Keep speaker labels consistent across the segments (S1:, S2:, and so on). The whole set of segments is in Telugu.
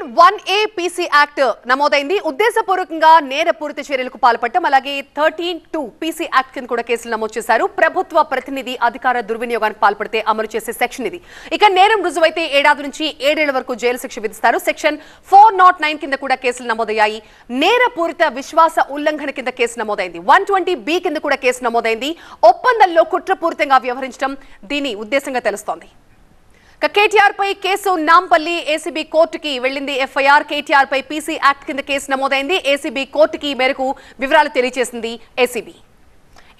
S1: Thirteen one A PC act నమోదైంది. ఉద్దేశపూర్వకంగా నేరపూరిత చర్యలకు పాల్పడటం అలాగే థర్టీన్ టూ పీసీ యాక్ట్ కింద కూడా కేసులు నమోదు చేశారు. ప్రభుత్వ ప్రతినిధి అధికార దుర్వినియోగానికి పాల్పడితే అమలు చేసే సెక్షన్ ఇది. ఇక నేరం రుజువైతే ఏడాది నుంచి ఏడేళ్ళ వరకు జైలు శిక్ష విధిస్తారు. సెక్షన్ ఫోర్ నాట్ నైన్ కింద కూడా కేసులు నమోదయ్యాయి. నేరపూరిత విశ్వాస ఉల్లంఘన కింద కేసు నమోదైంది. వన్ ట్వంటీ బి కింద కూడా కేసు నమోదైంది. ఒప్పందంలో కుట్రపూరితంగా వ్యవహరించడం దీని ఉద్దేశంగా తెలుస్తోంది. కేటీఆర్ పై కేసు నాంపల్లి ఏసీబీ కోర్టుకి వెళ్ళింది ఎఫ్ఐఆర్. కేటీఆర్ పై పీసీ యాక్ట్ కింద కేసు నమోదైంది. ఏసీబీ కోర్టుకి ఈ మేరకు వివరాలు తెలియజేసింది ఏసీబీ.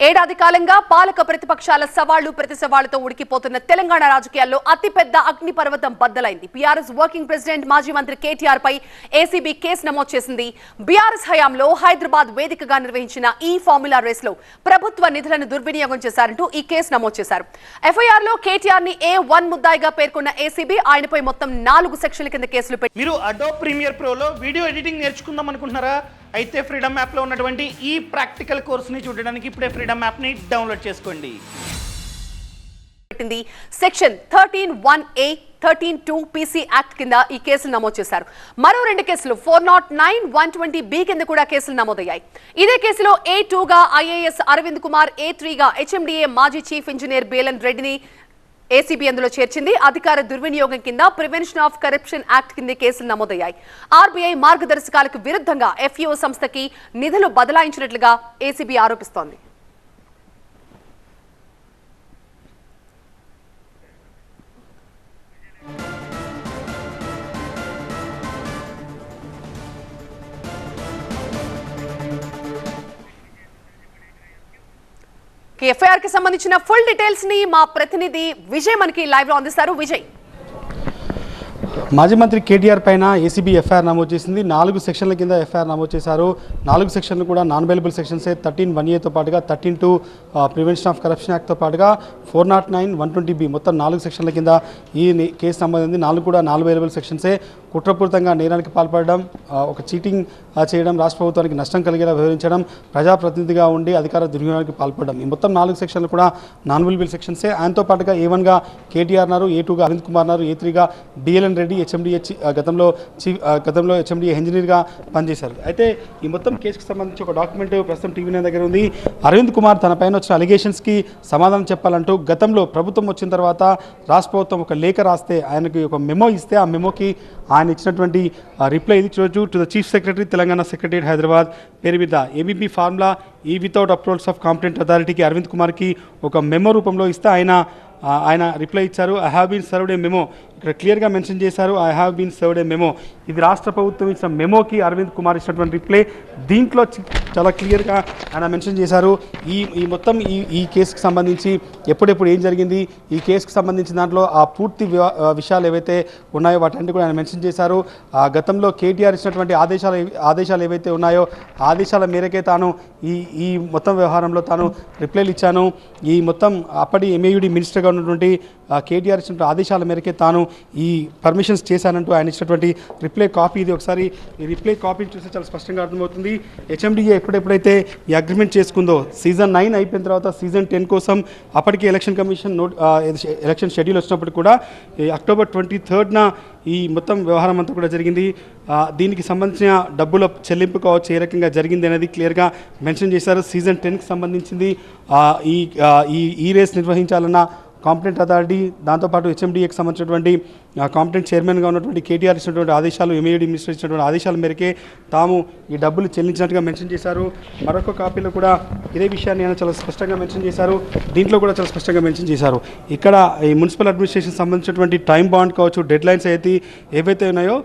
S1: ఏడాది కాలంగా పాలక ప్రతిపక్షాల సవాళ్ళు ప్రతి సవాళ్ళతో ఉడికిపోతున్న తెలంగాణ రాజకీయాల్లో అతిపెద్ద అగ్నిపర్వతం బద్దలైంది. బీఆర్ఎస్ వర్కింగ్ ప్రెసిడెంట్ మాజీ మంత్రి కేటీఆర్ పై ఏసీబీ కేసు నమోదు చేసింది. బీఆర్ఎస్ హయాంలో హైదరాబాద్ వేదికగా నిర్వహించిన ఈ ఫార్ములా రేస్లో ప్రభుత్వ నిధులను దుర్వినియోగం చేశారంటూ ఈ కేసు నమోదు చేశారు. ఎఫ్ఐఆర్లో కేటీఆర్ని ఏ వన్ ముద్దాయిగా పేర్కొన్న ఏసీబీ ఆయనపై మొత్తం నాలుగు సెక్షన్ల కింద కేసులు పెట్టి
S2: మీరు అడో ప్రీమియర్ ప్రోలో వీడియో ఎడిటింగ్ నేర్చుకుందాం అనుకుంటున్నారా? అయితే ఫ్రీడమ్ యాప్లో ఉన్నటువంటి ఈ ప్రాక్టికల్ కోర్స్ని చూడడానికి ఇప్పుడే ఫ్రీడమ్ యాప్ని డౌన్లోడ్ చేసుకోండి.
S1: పెట్టింది section thirteen one A thirteen two PC act కింద ఈ కేసులు నమోదు చేశారు. మరో రెండు కేసులు four nought nine one twenty B కింద కూడా కేసులు నమోదయ్యాయి. ఇదే కేసులో ఏ టూగా ఐఏఎస్ అరవింద్ కుమార్ ఏ త్రీగా హెచ్ఎండిఏ మాజీ చీఫ్ ఇంజనీర్ బేలన్ రెడ్డిని ఏసీబీ అందులో చేర్చింది. అధికార దుర్వినియోగం కింద ప్రివెన్షన్ ఆఫ్ కరప్షన్ యాక్ట్ కింద కేసులు నమోదయ్యాయి. ఆర్బీఐ మార్గదర్శకాలకు విరుద్ధంగా ఎఫ్ఈఓ సంస్థకి నిధులు బదలాయించినట్లుగా ఏసీబీ ఆరోపిస్తోంది. ఎఫ్ఐఆర్కి సంబంధించిన ఫుల్ డీటెయిల్స్ని మా ప్రతినిధి విజయ్ మనకి లైవ్లో అందిస్తారు. విజయ్.
S3: మాజీ మంత్రి కేటీఆర్ పైన ఏసీబీ ఎఫ్ఐఆర్ నమోదు చేసింది. నాలుగు సెక్షన్ల కింద ఎఫ్ఐఆర్ నమోదు చేశారు. నాలుగు సెక్షన్లు కూడా నాన్ అవైలబుల్ సెక్షన్సే థర్టీన్ వన్ ఏతో పాటుగా thirteen two prevention of corruption యాక్ట్తో పాటుగా four not nine one twenty B మొత్తం నాలుగు సెక్షన్ల కింద ఈ ని- కేసు సంబంధించి నాలుగు కూడా నాలుగు అవైలబుల్ సెక్షన్సే కుట్రపూరితంగా నేరానికి పాల్పడడం ఒక చీటింగ్ చేయడం రాష్ట్ర ప్రభుత్వానికి నష్టం కలిగేలా వ్యవహరించడం ప్రజాప్రతినిధిగా ఉండి అధికార దుర్వినియోగానికి పాల్పడడం. ఈ మొత్తం నాలుగు సెక్షన్లు కూడా నాన్ అవైలబుల్ సెక్షన్సే ఆయనతో పాటుగా ఏ వన్గా కేటీఆర్ నారు ఏ టూగా అరవింద్ కుమార్ నారు ఏ త్రీగా డిఎల్ఎన్ రెడ్డి హెచ్ఎండిహెచ్ గతంలో చీఫ్ గతంలో హెచ్ఎండిఏ ఇంజనీర్గా పనిచేశారు. అయితే ఈ మొత్తం కేసుకు సంబంధించి ఒక డాక్యుమెంట్ ప్రస్తుతం టీవీ నైన్ దగ్గర ఉంది. అరవింద్ కుమార్ తన పైన వచ్చిన అలిగేషన్స్కి సమాధానం చెప్పాలంటూ గతంలో ప్రభుత్వం వచ్చిన తర్వాత రాష్ట్ర ప్రభుత్వం ఒక లేఖ రాస్తే ఆయనకి ఒక మెమో ఇస్తే ఆ మెమోకి ఆయన ఇచ్చినటువంటి రిప్లై ఇది. చూడొచ్చు to the chief secretary Telangana secretary Hyderabad పేరు మీద ఏబీపీ ఫార్ములా ఈ వితౌట్ అప్రూవల్స్ ఆఫ్ కాంపిటెంట్ అథారిటీకి అరవింద్ కుమార్కి ఒక మెమో రూపంలో ఇస్తే ఆయన ఆయన రిప్లై ఇచ్చారు. I have been served a memo ఇక్కడ క్లియర్గా మెన్షన్ చేశారు. I have been served a memo ఇది రాష్ట్ర ప్రభుత్వం ఇచ్చిన మెమోకి అరవింద్ కుమార్ ఇచ్చినటువంటి రిప్లై దీంట్లో చాలా క్లియర్గా ఆయన మెన్షన్ చేశారు. ఈ ఈ మొత్తం ఈ ఈ కేసుకు సంబంధించి ఎప్పుడెప్పుడు ఏం జరిగింది ఈ కేసుకు సంబంధించిన దాంట్లో ఆ పూర్తి విషయాలు ఏవైతే ఉన్నాయో వాటన్నిటి కూడా ఆయన మెన్షన్ చేశారు. ఆ గతంలో కేటీఆర్ ఇచ్చినటువంటి ఆదేశాలు ఆదేశాలు ఏవైతే ఉన్నాయో ఆదేశాల మేరకే తాను ఈ ఈ మొత్తం వ్యవహారంలో తాను రిప్లైలు ఇచ్చాను. ఈ మొత్తం అప్పటి ఎంఏయుడి మినిస్టర్గా ఉన్నటువంటి కేటీఆర్ ఇచ్చినటువంటి ఆదేశాల మేరకే తాను ఈ పర్మిషన్స్ చేశానంటూ ఆయన ఇచ్చినటువంటి రిప్లై కాపీ ఇది ఒకసారి ఈ రిప్లై కాపీని చూస్తే చాలా స్పష్టంగా అర్థమవుతుంది. హెచ్ఎండిఏ ఎప్పుడెప్పుడైతే ఈ అగ్రిమెంట్ చేసుకుందో సీజన్ నైన్ అయిపోయిన తర్వాత సీజన్ టెన్ కోసం అప్పటికి election commission note election schedule వచ్చినప్పుడు కూడా ఈ అక్టోబర్ ట్వంటీ థర్డ్న ఈ మొత్తం వ్యవహారం అంతా కూడా జరిగింది. దీనికి సంబంధించిన డబ్బుల చెల్లింపు కావచ్చు ఏ రకంగా జరిగింది అనేది క్లియర్గా మెన్షన్ చేశారు. సీజన్ టెన్కి సంబంధించింది. ఈ ఈ ఈ రేస్ నిర్వహించాలన్న కాంపిటెంట్ అథారిటీ దాంతోపాటు హెచ్ఎండిఏకి సంబంధించినటువంటి కాంపిటెంట్ చైర్మన్గా ఉన్నటువంటి కేటీఆర్ ఇచ్చినటువంటి ఆదేశాలు ఎంఏడి మినిస్టర్ ఇచ్చినటువంటి ఆదేశాల మేరకే తాము ఈ డబ్బులు చెల్లించినట్టుగా మెన్షన్ చేశారు. మరొక కాపీలో కూడా ఇదే విషయాన్ని ఆయన చాలా స్పష్టంగా మెన్షన్ చేశారు. దీంట్లో కూడా చాలా స్పష్టంగా మెన్షన్ చేశారు. ఇక్కడ ఈ మున్సిపల్ అడ్మినిస్ట్రేషన్ సంబంధించినటువంటి టైం బాండ్ కావచ్చు డెడ్ లైన్స్ అయితే ఏవైతే ఉన్నాయో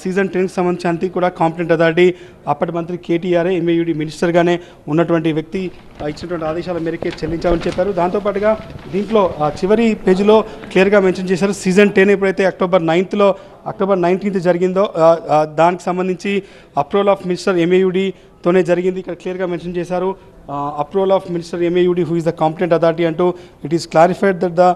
S3: సీజన్ టెన్కి సంబంధించి అంతా కూడా కాంపిటెంట్ అథారిటీ అప్పటి మంత్రి కేటీఆర్ ఎంఏయుడి మినిస్టర్గానే ఉన్నటువంటి వ్యక్తి ఇచ్చినటువంటి ఆదేశాల మేరకే చెల్లించామని చెప్పారు. దాంతోపాటుగా దీంట్లో చివరి పేజీలో క్లియర్గా మెన్షన్ చేశారు. సీజన్ టెన్ ఎప్పుడైతే అక్టోబర్ నైన్త్లో అక్టోబర్ నైన్టీన్త్ జరిగిందో దానికి సంబంధించి అప్రూవల్ ఆఫ్ మినిస్టర్ ఎంఏయుడితోనే జరిగింది. ఇక్కడ క్లియర్గా మెన్షన్ చేశారు. Approval of minister MAUD who is the competent authority అంటూ it is clarified that the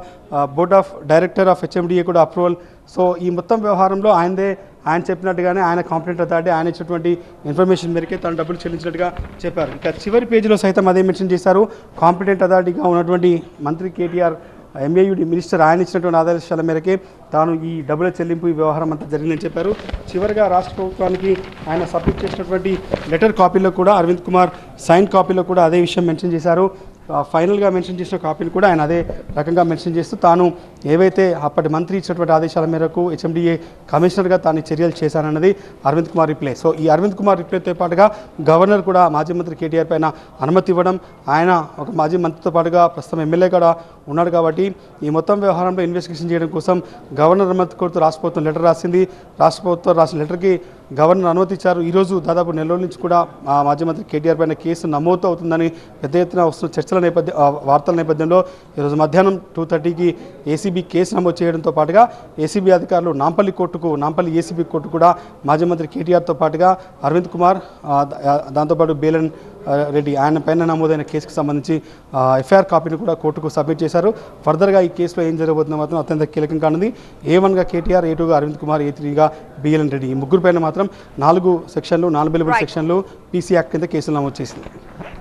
S3: board of director of HMDA కూడా అప్రూవల్. సో ఈ మొత్తం వ్యవహారంలో ఆయనదే ఆయన చెప్పినట్టుగానే ఆయన కాంపిటెంట్ అథారిటీ ఆయన ఇచ్చినటువంటి ఇన్ఫర్మేషన్ మేరకే తను డబ్బులు చెల్లించినట్టుగా చెప్పారు. ఇంకా చివరి పేజీలో సైతం అదే మెన్షన్ చేశారు. కాంపిటెంట్ అథారిటీగా ఉన్నటువంటి మంత్రి కేటీఆర్ ఎంఏయుడి మినిస్టర్ ఆయన ఇచ్చినటువంటి ఆదేశాల మేరకే తాను ఈ డబ్బుల చెల్లింపు ఈ వ్యవహారం అంతా జరిగిందని చెప్పారు. చివరిగా రాష్ట్ర ప్రభుత్వానికి ఆయన సబ్మిట్ చేసినటువంటి లెటర్ కాపీలో కూడా అరవింద్ కుమార్ సైన్ కాపీలో కూడా అదే విషయం మెన్షన్ చేశారు. ఫైనల్గా మెన్షన్ చేసిన కాపీని కూడా ఆయన అదే రకంగా మెన్షన్ చేస్తూ తాను ఏవైతే అప్పటి మంత్రి ఇచ్చినటువంటి ఆదేశాల మేరకు హెచ్ఎండిఏ కమిషనర్గా తాను చర్యలు చేశానన్నది అరవింద్ కుమార్ రిప్లే. సో ఈ అరవింద్ కుమార్ రిప్లేతో పాటుగా గవర్నర్ కూడా మాజీ మంత్రి కేటీఆర్ పైన అనుమతి ఇవ్వడం ఆయన ఒక మాజీ మంత్రితో పాటుగా ప్రస్తుతం ఎమ్మెల్యే కూడా ఉన్నాడు కాబట్టి ఈ మొత్తం వ్యవహారంలో ఇన్వెస్టిగేషన్ చేయడం కోసం గవర్నర్ అనుమతి కోరుతూ రాష్ట్ర ప్రభుత్వం లెటర్ రాసింది. రాష్ట్ర ప్రభుత్వం రాసిన లెటర్కి గవర్నర్ అనుమతి ఈరోజు దాదాపు నెల రోజుల నుంచి కూడా ఆ మాజీ మంత్రి కేటీఆర్ పైన కేసు నమోదు అవుతుందని పెద్ద ఎత్తున వస్తున్న చర్చల నేపథ్యం వార్తల నేపథ్యంలో ఈరోజు మధ్యాహ్నం టూ థర్టీకి ఏసీబీ కేసు నమోదు చేయడంతో పాటుగా ఏసీబీ అధికారులు నాంపల్లి కోర్టుకు నాంపల్లి ఏసీబీ కోర్టు కూడా మాజీ మంత్రి కేటీఆర్తో పాటుగా అరవింద్ కుమార్ దాంతోపాటు బేలన్ రెడ్డి ఆయన పైన నమోదైన కేసుకు సంబంధించి ఎఫ్ఐఆర్ కాపీని కూడా కోర్టుకు సబ్మిట్ చేశారు. ఫర్దర్గా ఈ కేసులో ఏం జరగబోతుందో మాత్రం అత్యంత కీలకం కానుంది ఏ వన్గా కేటీఆర్ ఏ టూగా అరవింద్ కుమార్ ఏ త్రీగా బిఎల్ఎన్ రెడ్డి ఈ ముగ్గురు పైన మాత్రం నాలుగు సెక్షన్లు నాలుగు బెలిబుల్
S1: Right.
S3: సెక్షన్లు పీసీ యాక్ట్ కింద కేసులు నమోదు చేసింది.